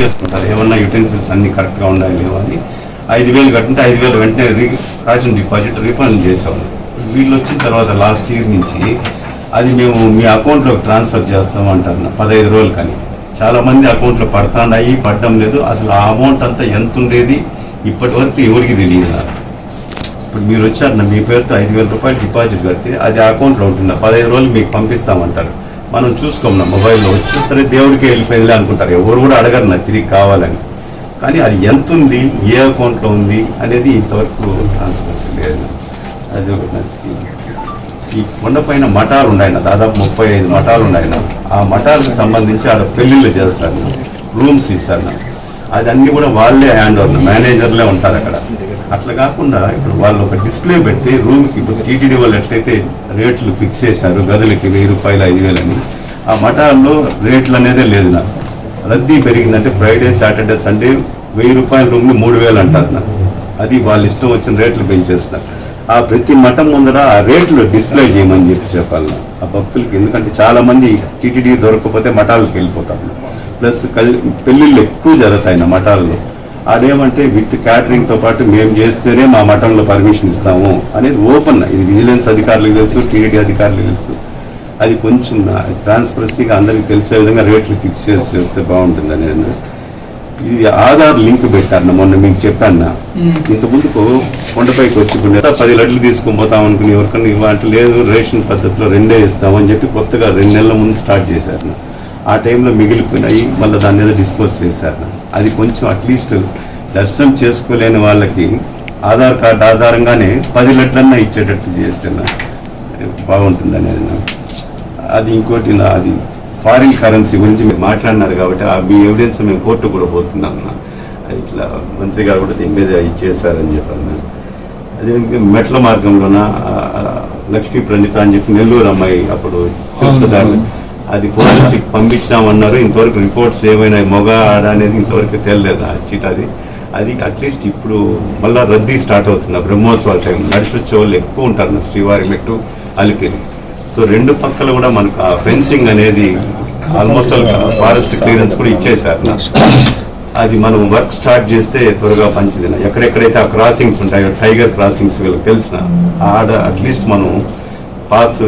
చేసుకుంటారు. ఏమన్నా యూటెన్సిల్స్ అన్ని కరెక్ట్గా ఉన్నాయి లేవు అని. ఐదు వేలు కట్టింటే ఐదు వేలు వెంటనే రీ కాసిన డిపాజిట్ రీఫండ్ చేసాము వీళ్ళు వచ్చిన తర్వాత లాస్ట్ ఇయర్ నుంచి అది మేము మీ అకౌంట్లోకి ట్రాన్స్ఫర్ చేస్తాం అంటారు పదహైదు రోజులు కానీ. చాలామంది అకౌంట్లో పడతాన్నాయి పడడం లేదు. అసలు ఆ అమౌంట్ అంతా ఎంత ఉండేది? ఇప్పటి వరకు ఎవరికి తెలియదు నాకు. ఇప్పుడు మీరు వచ్చారు నా మీ పేరుతో ఐదు వేల రూపాయలు డిపాజిట్ కడితే అది అకౌంట్లో ఉంటుంది? పదహైదు రోజులు మీకు పంపిస్తామంటారు. మనం చూసుకోం మొబైల్లో. వచ్చి సరే దేవుడికి వెళ్ళిపోయింది అనుకుంటారు. ఎవరు కూడా అడగరు నాకు తిరిగి కావాలని. కానీ అది ఎంత ఉంది ఏ అకౌంట్లో ఉంది అనేది ఇంతవరకు ట్రాన్స్ఫర్స్ లేదు. అది ఒకటి ఈ కొండపైన మఠాలు ఉన్నాయి దాదాపు ముప్పై ఐదు మఠాలు ఉన్నాయి ఆ మఠాలకు సంబంధించి ఆడ పెళ్ళిళ్ళు చేస్తారు రూమ్స్ ఇస్తారు నా. అది కూడా వాళ్ళే హ్యాండ్ ఓవర్ మేనేజర్లే ఉంటారు అక్కడ. అట్లా కాకుండా ఇప్పుడు వాళ్ళు ఒక డిస్ప్లే పెట్టి రూమ్కి ఇప్పుడు టీటీడీ వాళ్ళు ఎట్లయితే రేట్లు ఫిక్స్ చేశారు గదులకి వెయ్యి రూపాయలు ఐదు వేలని ఆ మఠాల్లో రేట్లు అనేదే లేదు నాకు. రద్దీ పెరిగిందంటే ఫ్రైడే సాటర్డే సండే వెయ్యి రూపాయల రూమ్ని మూడు వేలు అంటారు నాకు. అది వాళ్ళ ఇష్టం వచ్చిన రేట్లు పెంచేస్తున్నారు. ఆ ప్రతి మఠం ముందర ఆ రేట్లు డిస్ప్లే చేయమని చెప్పి చెప్పాలి ఆ భక్తులకి ఎందుకంటే చాలామంది టీటీడీ దొరకకపోతే మఠాలకు వెళ్ళిపోతారు. ప్లస్ పెళ్ళిళ్ళు ఎక్కువ జరుగుతాయి నా మఠాల్లో. అదేమంటే విత్ క్యాటరింగ్తో పాటు మేము చేస్తేనే మా మఠంలో పర్మిషన్ ఇస్తాము అనేది ఓపెన్. ఇది విజిలెన్స్ అధికారులకు తెలుసు టీడీ అధికారులకు తెలుసు. అది కొంచెం ట్రాన్స్పరన్సీగా అందరికీ తెలిసే విధంగా రేట్లు ఫిక్స్ చేసి చేస్తే బాగుంటుంది అనేది ఇది ఆధార్ లింక్ పెట్టారు మొన్న మీకు చెప్పాను ఇంత ముందుకు కొండపైకి వచ్చి పది లడ్లు తీసుకొని పోతాం అనుకుని ఎవరికన్నా ఇవ్వాలి లేదు రేషన్ పద్ధతిలో రెండే ఇస్తామని చెప్పి కొత్తగా రెండు నెలల ముందు స్టార్ట్ చేశారు నా. ఆ టైంలో మిగిలిపోయినాయి మళ్ళీ దాన్ని ఏదో డిస్పోజ్ చేశారు. అది కొంచెం అట్లీస్ట్ దర్శనం చేసుకోలేని వాళ్ళకి ఆధార్ కార్డు ఆధారంగానే పది లడ్లన్నా ఇచ్చేటట్టు చేస్తే నా బాగుంటుంది అనేది నా. అది ఇంకోటి నా అది ఫారిన్ కరెన్సీ గురించి మీరు మాట్లాడినారు కాబట్టి ఆ మీ ఎవిడెన్స్ మేము కోర్టు కూడా పోతున్నాం. అది ఇట్లా మంత్రి గారు కూడా దీని మీద ఇచ్చేసారని చెప్పాను అదే మెట్ల మార్గంలోన లక్ష్మీ ప్రణిత అని చెప్పి నెల్లూరు అమ్మాయి అప్పుడు చెప్తున్నారు అది ఫోరెన్సిక్ పంపించామన్నారు ఇంతవరకు రిపోర్ట్స్ ఏమైనా మగ ఆడ అనేది ఇంతవరకు తెలియలేదు ఆ చీట అది? అది అట్లీస్ట్ ఇప్పుడు మళ్ళీ రద్దీ స్టార్ట్ అవుతుంది. బ్రహ్మోత్సవాల టైం నడిచి వచ్చే వాళ్ళు ఎక్కువ ఉంటారు నా శ్రీవారి మెట్టు అలిపిరి. సో రెండు పక్కల కూడా మనకు ఆ ఫెన్సింగ్ అనేది ఆల్మోస్ట్ ఫారెస్ట్ క్లియరెన్స్ కూడా ఇచ్చేసారు అది మనం వర్క్ స్టార్ట్ చేస్తే త్వరగా పంచింది. ఎక్కడెక్కడైతే ఆ క్రాసింగ్స్ ఉంటాయో టైగర్ క్రాసింగ్స్ వీళ్ళకి తెలిసిన ఆడ అట్లీస్ట్ మనం పాస్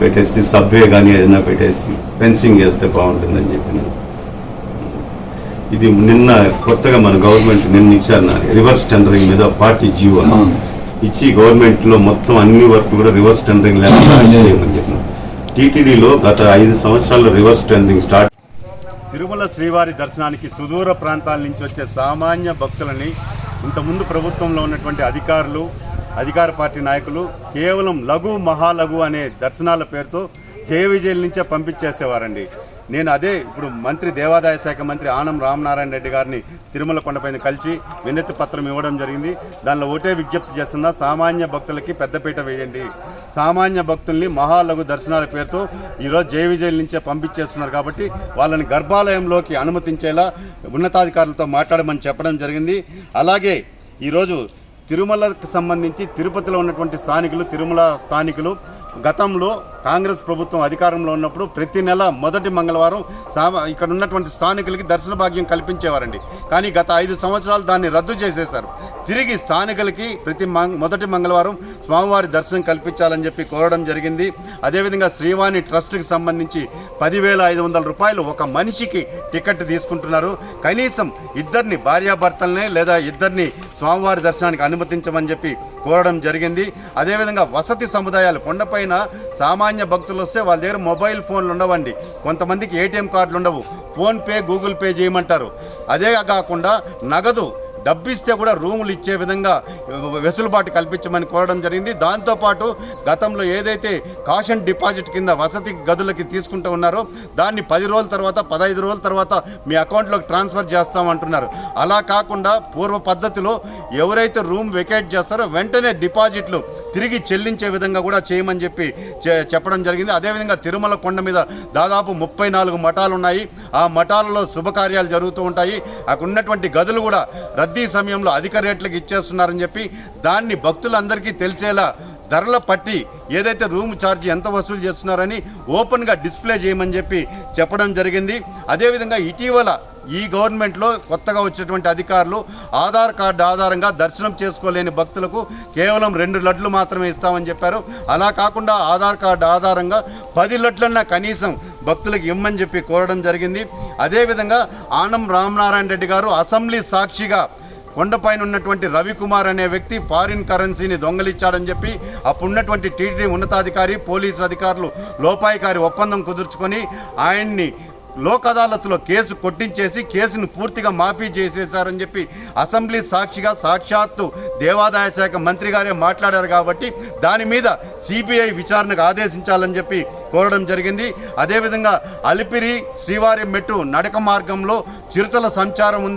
పెట్టేసి సబ్వే కానీ ఏదైనా పెట్టేసి ఫెన్సింగ్ చేస్తే బాగుంటుందని చెప్పిన. ఇది నిన్న కొత్తగా మన గవర్నమెంట్ నిన్న ఇచ్చారు నా రివర్స్ టెండరింగ్ మీద పార్టీ జీవో ఇచ్చి గవర్నమెంట్లో మొత్తం అన్ని వర్క్ కూడా రివర్స్ టెండరింగ్ లేకుండా చేయమని చెప్పిన. టీటీడీలో గత ఐదు సంవత్సరాల్లో రివర్స్ టెండరింగ్ స్టార్ట్ తిరుమల శ్రీవారి దర్శనానికి సుదూర ప్రాంతాల నుంచి వచ్చే సామాన్య భక్తులని ఇంతకుముందు ప్రభుత్వంలో ఉన్నటువంటి అధికారులు అధికార పార్టీ నాయకులు కేవలం లఘు మహాలఘు అనే దర్శనాల పేరుతో జయ విజయల నుంచే పంపించేసేవారండి. నేను అదే ఇప్పుడు మంత్రి దేవాదాయ శాఖ మంత్రి ఆనం రామనారాయణ రెడ్డి గారిని తిరుమల కొండపైన కలిసి వినతి పత్రం ఇవ్వడం జరిగింది. దానిలో ఒకటే విజ్ఞప్తి చేస్తున్న సామాన్య భక్తులకి పెద్దపీట వేయండి. సామాన్య భక్తుల్ని మహాలఘు దర్శనాల పేరుతో ఈరోజు జయ విజయల నుంచే పంపించేస్తున్నారు కాబట్టి వాళ్ళని గర్భాలయంలోకి అనుమతించేలా ఉన్నతాధికారులతో మాట్లాడమని చెప్పడం జరిగింది. అలాగే ఈరోజు తిరుమలకు సంబంధించి తిరుపతిలో ఉన్నటువంటి స్థానికులు తిరుమల స్థానికులు గతంలో కాంగ్రెస్ ప్రభుత్వం అధికారంలో ఉన్నప్పుడు ప్రతి నెల మొదటి మంగళవారం సామ ఇక్కడ ఉన్నటువంటి స్థానికులకి దర్శన భాగ్యం కల్పించేవారండి. కానీ గత ఐదు సంవత్సరాలు దాన్ని రద్దు చేసేశారు. తిరిగి స్థానికులకి ప్రతి మంగ మొదటి మంగళవారం స్వామివారి దర్శనం కల్పించాలని చెప్పి కోరడం జరిగింది. అదేవిధంగా శ్రీవాణి ట్రస్ట్కి సంబంధించి పదివేల ఐదు వందల రూపాయలు ఒక మనిషికి టికెట్ తీసుకుంటున్నారు. కనీసం ఇద్దరిని భార్యాభర్తలనే లేదా ఇద్దరిని స్వామివారి దర్శనానికి అనుమతించమని చెప్పి కోరడం జరిగింది. అదేవిధంగా వసతి సముదాయాలు కొండపైన సామాన్య భక్తులు వస్తే వాళ్ళ దగ్గర మొబైల్ ఫోన్లు ఉండవండి. కొంతమందికి ఏటీఎం కార్డులు ఉండవు. ఫోన్పే గూగుల్ పే చేయమంటారు. అదే కాకుండా నగదు డబ్బు ఇస్తే కూడా రూములు ఇచ్చే విధంగా వెసులుబాటు కల్పించమని కోరడం జరిగింది. దాంతోపాటు గతంలో ఏదైతే కాషన్ డిపాజిట్ కింద వసతి గదులకి తీసుకుంటూ ఉన్నారో దాన్ని పది రోజుల తర్వాత పదహైదు రోజుల తర్వాత మీ అకౌంట్లోకి ట్రాన్స్ఫర్ చేస్తామంటున్నారు అలా కాకుండా పూర్వ పద్ధతిలో ఎవరైతే రూమ్ వెకేట్ చేస్తారో వెంటనే డిపాజిట్లు తిరిగి చెల్లించే విధంగా కూడా చేయమని చెప్పి చె- చెప్పడం జరిగింది. అదేవిధంగా తిరుమల కొండ మీద దాదాపు ముప్పై నాలుగు మఠాలు ఉన్నాయి ఆ మఠాలలో శుభకార్యాలు జరుగుతూ ఉంటాయి. అక్కడ ఉన్నటువంటి గదులు కూడా రద్దు సమయంలో అధిక రేట్లకు ఇచ్చేస్తున్నారని చెప్పి దాన్ని భక్తులందరికీ తెలిసేలా ధరల పట్టి ఏదైతే రూమ్ ఛార్జ్ ఎంత వసూలు చేస్తున్నారని ఓపెన్గా డిస్ప్లే చేయమని చెప్పి చెప్పడం జరిగింది. అదేవిధంగా ఇటీవల ఈ గవర్నమెంట్లో కొత్తగా వచ్చినటువంటి అధికారులు ఆధార్ కార్డు ఆధారంగా దర్శనం చేసుకోలేని భక్తులకు కేవలం రెండు లడ్లు మాత్రమే ఇస్తామని చెప్పారు. అలా కాకుండా ఆధార్ కార్డు ఆధారంగా పది లడ్లన్నా కనీసం భక్తులకు ఇమ్మని చెప్పి కోరడం జరిగింది. అదేవిధంగా ఆనం రామనారాయణ రెడ్డి గారు అసెంబ్లీ సాక్షిగా కొండపైన ఉన్నటువంటి రవికుమార్ అనే వ్యక్తి ఫారిన్ కరెన్సీని దొంగలిచ్చాడని చెప్పి అప్పుడున్నటువంటి టీటీడీ ఉన్నతాధికారి పోలీసు అధికారులు లోపాయికారి ఒప్పందం కుదుర్చుకొని ఆయన్ని లోక్ అదాలత్లో కేసు కొట్టించేసి కేసును పూర్తిగా మాఫీ చేసేశారని చెప్పి అసెంబ్లీ సాక్షిగా సాక్షాత్తు దేవాదాయ శాఖ మంత్రి గారే మాట్లాడారు కాబట్టి దాని మీద సిబిఐ విచారణకు ఆదేశించాలని చెప్పి కోరడం జరిగింది. అదేవిధంగా అలిపిరి శ్రీవారి మెట్టు నడక మార్గంలో చిరుతల సంచారం ఉంది